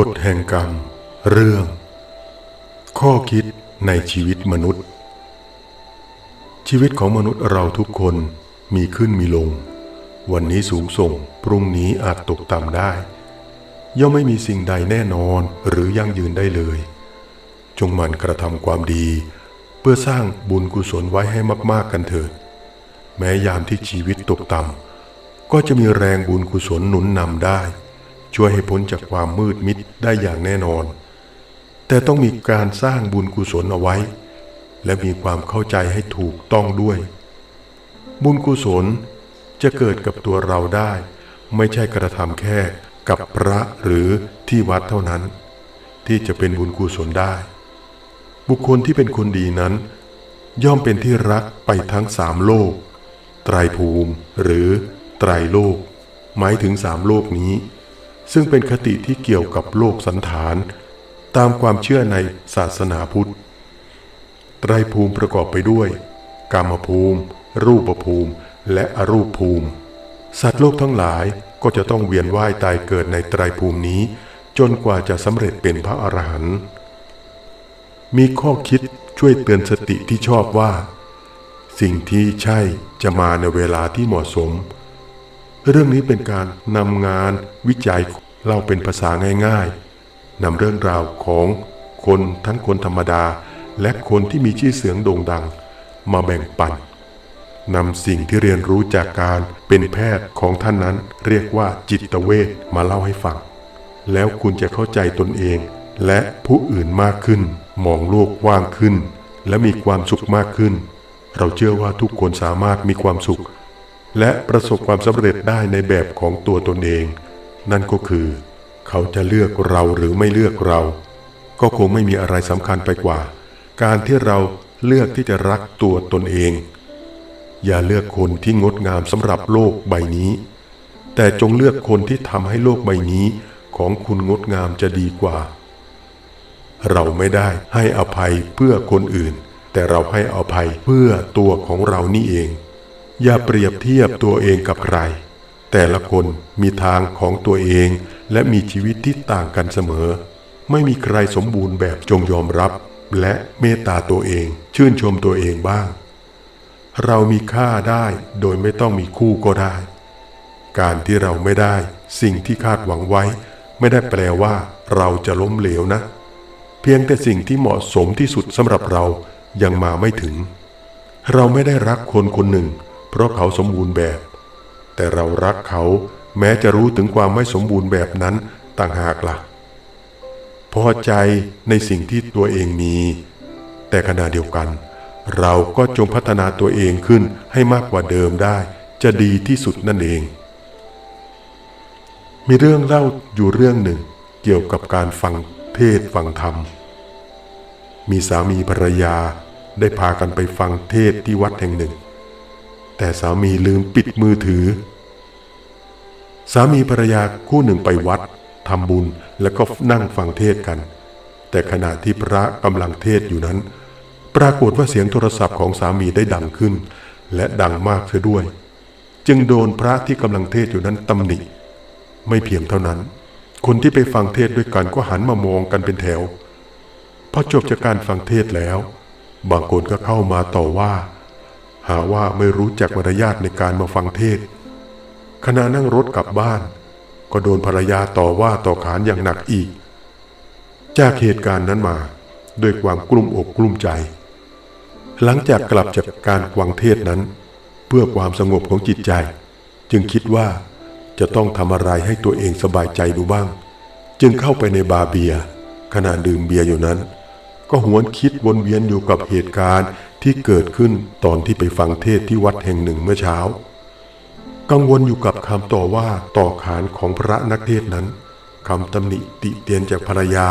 กฎแห่งกรรม เรื่อง ข้อคิดในชีวิตมนุษย์ ชีวิตของมนุษย์เราทุกคนมีขึ้นมีลง วันนี้สูงส่ง พรุ่งนี้อาจตกต่ำได้ ย่อมไม่มีสิ่งใดแน่นอนหรือยั่งยืนได้เลย จงหมั่นกระทำความดี เพื่อสร้างบุญกุศลไว้ให้มาก ๆ กันเถิด แม้ยามที่ชีวิตตกต่ำก็จะมีแรงบุญกุศลหนุนนำได้ ช่วยให้พ้นจากความมืดมิดได้อย่างแน่นอน แต่ต้องมีการสร้างบุญกุศลเอาไว้ และมีความเข้าใจให้ถูกต้องด้วย บุญกุศลจะเกิดกับตัวเราได้ ไม่ใช่กระทำแค่กับพระหรือที่วัดเท่านั้น ที่จะเป็นบุญกุศลได้ บุคคลที่เป็นคนดีนั้น ย่อมเป็นที่รักไปทั้งสามโลก ไตรภูมิหรือไตรโลก หมายถึงสามโลกนี้ ซึ่งเป็นคติที่เกี่ยวกับโลกสันฐาน ตามความเชื่อในศาสนาพุทธ ไตรภูมิประกอบไปด้วย กามภูมิ รูปภูมิ และอรูปภูมิ สัตว์โลกทั้งหลายก็จะต้องเวียนว่ายตายเกิดในไตรภูมินี้ จนกว่าจะสำเร็จเป็นพระอรหันต์มีข้อคิดช่วยเตือนสติที่ชอบว่า สิ่งที่ใช่จะมาในเวลาที่เหมาะสม เรื่องนี้เป็นการนำงานวิจัยเล่าเป็นภาษาง่ายๆนำเรื่องราวของคนทั้งคนธรรมดา และคนที่มีชื่อเสียงโด่งดัง มาแบ่งปันนำสิ่งที่เรียนรู้จากการเป็นแพทย์ของท่านนั้น เรียกว่าจิตเวชมาเล่าให้ฟัง แล้วคุณจะเข้าใจตนเอง และผู้อื่นมากขึ้น มองโลกกว้างขึ้น และมีความสุขมากขึ้น เราเชื่อว่าทุกคนสามารถมีความสุข และประสบความสำเร็จได้ในแบบของตัวตนเอง นั่นก็คือ เขาจะเลือกเราหรือไม่เลือกเรา ก็คงไม่มีอะไรสำคัญไปกว่า การที่เราเลือกที่จะรักตัวตนเอง อย่าเลือกคนที่งดงามสำหรับโลกใบนี้ แต่จงเลือกคนที่ทำให้โลกใบนี้ของคุณงดงามจะดีกว่า เราไม่ได้ให้อภัยเพื่อคนอื่น แต่เราให้อภัยเพื่อตัวของเรานี่เอง อย่าเปรียบเทียบตัวเองกับใคร แต่ละคนมีทางของตัวเองและมีชีวิตที่ต่างกันเสมอ ไม่มีใครสมบูรณ์แบบจงยอมรับ และเมตตาตัวเอง ชื่นชมตัวเองบ้าง เรามีค่าได้โดยไม่ต้องมีคู่ก็ได้ การที่เราไม่ได้ สิ่งที่คาดหวังไว้ ไม่ได้แปลว่าเราจะล้มเหลวนะ เพียงแต่สิ่งที่เหมาะสมที่สุดสำหรับเรายังมาไม่ถึง เราไม่ได้รักคนคนหนึ่ง เพราะเขาสมบูรณ์แบบ แต่เรารักเขาแม้จะรู้ถึงความไม่สมบูรณ์แบบนั้นต่างหากละ่ะ พอใจในสิ่งที่ตัวเองมี แต่ขณะเดียวกัน เราก็จงพัฒนาตัวเองขึ้นให้มากกว่าเดิมได้ จะดีที่สุดนั่นเอง มีเรื่องเล่าอยู่เรื่องหนึ่งเกี่ยวกับการฟังเทศฟังธรรม มีสามีภรรยาได้พากันไปฟังเทศที่วัดแห่งหนึ่ง แต่สามีลืมปิดมือถือ สามีภรรยาคู่หนึ่งไปวัดทำบุญแล้วก็นั่งฟังเทศกัน แต่ขณะที่พระกำลังเทศอยู่นั้น ปรากฏว่าเสียงโทรศัพท์ของสามีได้ดังขึ้น และดังมากเสียด้วย จึงโดนพระที่กำลังเทศอยู่นั้นตำหนิ ไม่เพียงเท่านั้น คนที่ไปฟังเทศด้วยกันก็หันมามองกันเป็นแถวพอจบจากการฟังเทศแล้ว บางคนก็เข้ามาต่อว่า หาว่าไม่รู้จักมารยาทในการมาฟังเทศ ขณะนั่งรถกลับบ้าน ก็โดนภรรยาต่อว่าต่อขานอย่างหนักอีก จากเหตุการณ์นั้นมาด้วยความกลุ้มอกกลุ้มใจ หลังจากกลับจากการฟังเทศนั้น เพื่อความสงบของจิตใจ จึงคิดว่าจะต้องทำอะไรให้ตัวเองสบายใจดูบ้าง จึงเข้าไปในบาร์เบียขณะดื่มเบียร์อยู่นั้น ก็หวนคิดวนเวียนอยู่กับเหตุการณ์ที่เกิดขึ้นตอนที่ไปฟังเทศที่วัดแห่งหนึ่งเมื่อเช้า กังวลอยู่กับคำต่อว่าต่อขานของพระนักเทศนั้นคำตำหนิติเตียนจากภรรยา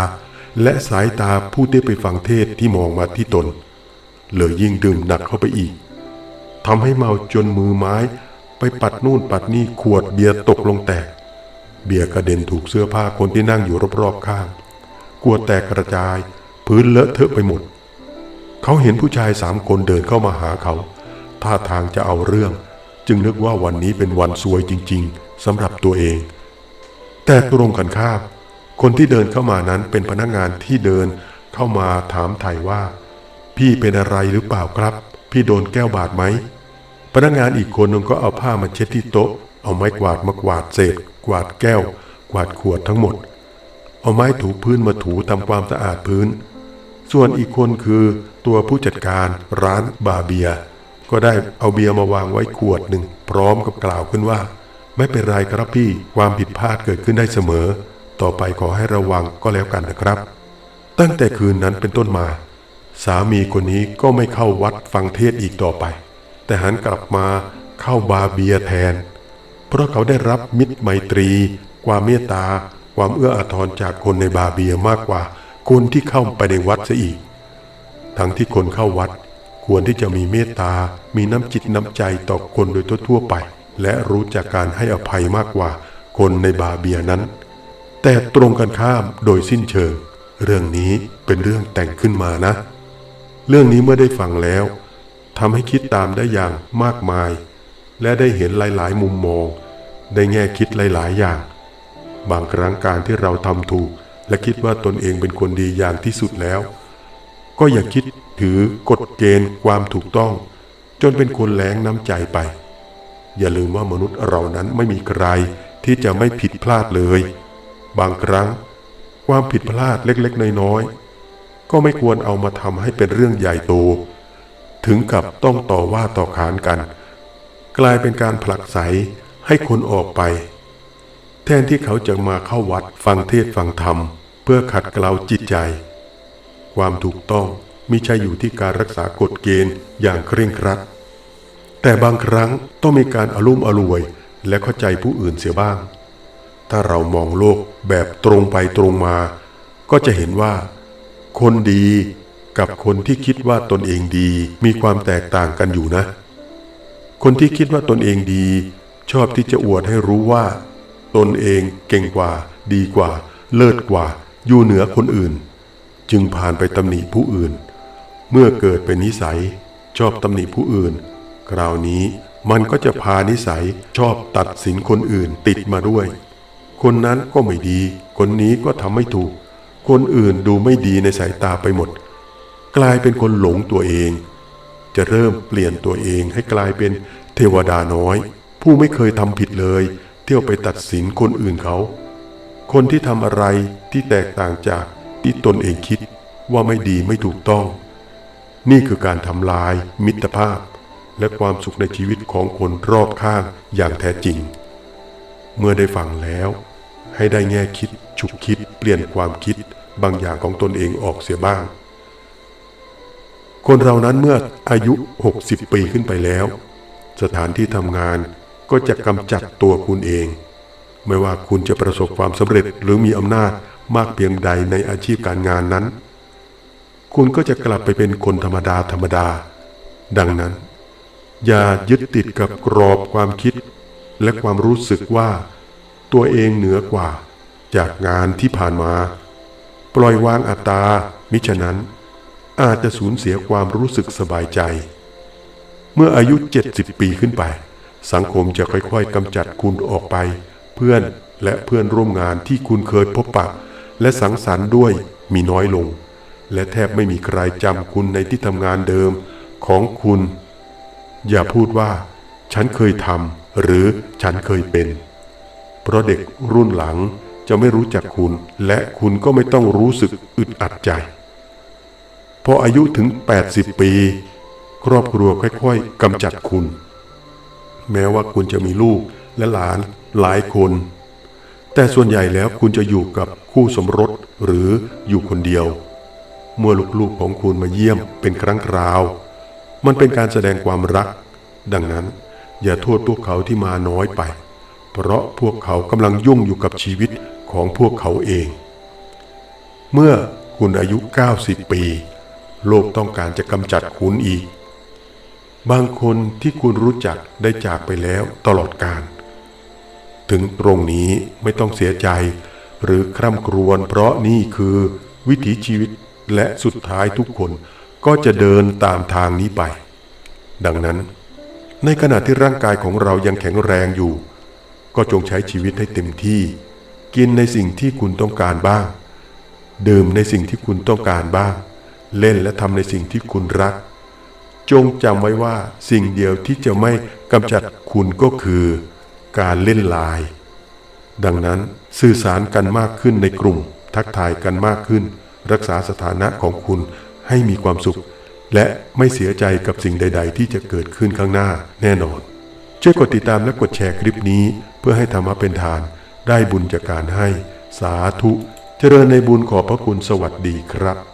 และสายตาผู้ที่ไปฟังเทศที่มองมาที่ตนเลยยิ่งดื่มหนักเข้าไปอีกทำให้เมาจนมือไม้ ไปปัดนู่นปัดนี่ขวดเบียร์ตกลงแตก เบียร์กระเด็นถูกเสื้อผ้าคนที่นั่งอยู่รอบๆข้างขวแตกกระจาย พื้นเลอะเทอะไปหมด เขาเห็นผู้ชายสามคนเดินเข้ามาหาเขา ท่าทางจะเอาเรื่อง จึงนึกว่าวันนี้เป็นวันซวยจริง ๆสำหรับตัวเอง แต่ตรงกันข้ามคนที่เดินเข้ามานั้นเป็นพนักงานที่เดินเข้ามาถามไถ่ว่า พี่เป็นอะไรหรือเปล่าครับ พี่โดนแก้วบาดไหมพนักงานอีกคนนึงก็เอาผ้ามาเช็ดที่โต๊ะ เอาไม้กวาดมากวาดเศษ กวาดแก้ว กวาดขวดทั้งหมด เอาไม้ถูพื้นมาถูทำความสะอาดพื้น ส่วนอีกคนคือตัวผู้จัดการร้านบาร์เบีย ก็ได้เอาเบียร์มาวางไว้ขวดหนึ่งพร้อมกับกล่าวขึ้นว่า ไม่เป็นไรครับพี่ความผิดพลาดเกิดขึ้นได้เสมอ ต่อไปขอให้ระวังก็แล้วกันนะครับ ตั้งแต่คืนนั้นเป็นต้นมา สามีคนนี้ก็ไม่เข้าวัดฟังเทศอีกต่อไป แต่หันกลับมาเข้าบาร์เบียแทน เพราะเขาได้รับมิตรไมตรี ความเมตตา ความเอื้ออาทรจากคนในบาร์เบียมากกว่า คนที่เข้าไปในวัดเสียอีก ทั้งที่คนเข้าวัด ควรที่จะมีเมตตา มีน้ำจิตน้ำใจต่อคนโดยทั่วไป และรู้จักการให้อภัยมากกว่าคนในบาเบียนั้น แต่ตรงกันข้ามโดยสิ้นเชิง เรื่องนี้เป็นเรื่องแต่งขึ้นมานะ เรื่องนี้เมื่อได้ฟังแล้วทำให้คิดตามได้อย่างมากมาย และได้เห็นหลาย ๆ มุมมอง ได้แง่คิดหลาย ๆ อย่าง บางครั้งการที่เราทำถูก และคิดว่าตนเองเป็นคนดีอย่างที่สุดแล้ว ก็อย่าคิดถือกฎเกณฑ์ความถูกต้อง จนเป็นคนแรงน้ำใจไป อย่าลืมว่ามนุษย์เรานั้นไม่มีใครที่จะไม่ผิดพลาดเลย บางครั้ง ความผิดพลาดเล็กๆ น้อยๆ ก็ไม่ควรเอามาทำให้เป็นเรื่องใหญ่โต ถึงกับต้องต่อว่าต่อขานกัน กลายเป็นการผลักไสให้คนออกไป แทนที่เขาจะมาเข้าวัดฟังเทศฟังธรรม เพื่อขัดเกลาจิตใจ ความถูกต้องมิใช่อยู่ที่การรักษากฎเกณฑ์อย่างเคร่งครัด แต่บางครั้งต้องมีการอารุ่มอรวยและเข้าใจผู้อื่นเสียบ้าง ถ้าเรามองโลกแบบตรงไปตรงมา ก็จะเห็นว่า คนดีกับคนที่คิดว่าตนเองดีมีความแตกต่างกันอยู่นะ คนที่คิดว่าตนเองดี ชอบที่จะอวดให้รู้ว่า ตนเองเก่งกว่า ดีกว่า เลิศกว่า อยู่เหนือคนอื่น จึงผ่านไปตำหนิผู้อื่น เมื่อเกิดเป็นนิสัย ชอบตำหนิผู้อื่น คราวนี้มันก็จะพานิสัยชอบตัดสินคนอื่นติดมาด้วย คนนั้นก็ไม่ดี คนนี้ก็ทำไม่ถูก คนอื่นดูไม่ดีในสายตาไปหมด กลายเป็นคนหลงตัวเอง จะเริ่มเปลี่ยนตัวเองให้กลายเป็นเทวดาน้อย ผู้ไม่เคยทำผิดเลย เที่ยวไปตัดสินคนอื่นเขา คนที่ทำอะไรที่แตกต่างจากที่ตนเองคิดว่าไม่ดีไม่ถูกต้อง นี่คือการทำลาย มิตรภาพ และความสุขในชีวิตของคนรอบข้างอย่างแท้จริง เมื่อได้ฟังแล้ว ให้ได้แง่คิด ฉุกคิด เปลี่ยนความคิดบางอย่างของตนเองออกเสียบ้าง คนเรานั้นเมื่ออายุ 60 ปีขึ้นไปแล้ว สถานที่ทำงาน ก็จะกำจัดตัวคุณเอง ไม่ว่าคุณจะประสบความสำเร็จหรือมีอำนาจมากเพียงใดในอาชีพการงานนั้น คุณก็จะกลับไปเป็นคนธรรมดาธรรมดา ดังนั้น อย่ายึดติดกับกรอบความคิด และความรู้สึกว่า ตัวเองเหนือกว่า จากงานที่ผ่านมา ปล่อยวางอัตตา มิฉะนั้น อาจจะสูญเสียความรู้สึกสบายใจ เมื่ออายุ 70 ปีขึ้นไป สังคมจะค่อยๆกำจัดคุณออกไป เพื่อนและเพื่อนร่วมงานที่คุณเคยพบปะ และสังสรรค์ด้วยมีน้อยลง และแทบไม่มีใครจำคุณในที่ทำงานเดิมของคุณ อย่าพูดว่า ฉันเคยทำหรือฉันเคยเป็น เพราะเด็กรุ่นหลังจะไม่รู้จักคุณ และคุณก็ไม่ต้องรู้สึกอึดอัดใจ พออายุถึง 80 ปี ครอบครัวค่อย ๆกำจัดคุณ แม้ว่าคุณจะมีลูกและหลานหลายคน แต่ส่วนใหญ่แล้วคุณจะอยู่กับคู่สมรสหรืออยู่คนเดียว เมื่อลูกๆของคุณมาเยี่ยมเป็นครั้งคราว มันเป็นการแสดงความรัก ดังนั้นอย่าโทษพวกเขาที่มาน้อยไป เพราะพวกเขากำลังยุ่งอยู่กับชีวิตของพวกเขาเอง เมื่อคุณอายุ 90 ปี โลกต้องการจะกำจัดคุณอีก บางคนที่คุณรู้จักได้จากไปแล้วตลอดกาลถึงตรงนี้ไม่ต้องเสียใจ หรือคร่ำครวญเพราะนี่คือวิถีชีวิตและสุดท้ายทุกคนก็จะเดินตามทางนี้ไป ดังนั้น ในขณะที่ร่างกายของเรายังแข็งแรงอยู่ ก็จงใช้ชีวิตให้เต็มที่ กินในสิ่งที่คุณต้องการบ้าง ดื่มในสิ่งที่คุณต้องการบ้าง เล่นและทำในสิ่งที่คุณรัก จงจำไว้ว่าสิ่งเดียวที่จะไม่กำจัดคุณก็คือการเล่นลาย ดังนั้นสื่อสารกันมากขึ้นในกลุ่ม ทักทายกันมากขึ้น รักษาสถานะของคุณให้มีความสุข และไม่เสียใจกับสิ่งใด ๆ ที่จะเกิดขึ้นข้างหน้าแน่นอน ช่วยกดติดตามและกดแชร์คลิปนี้ เพื่อให้ธรรมะเป็นทาน ได้บุญจากการให้ สาธุ เจริญในบุญขอบพระคุณสวัสดีครับ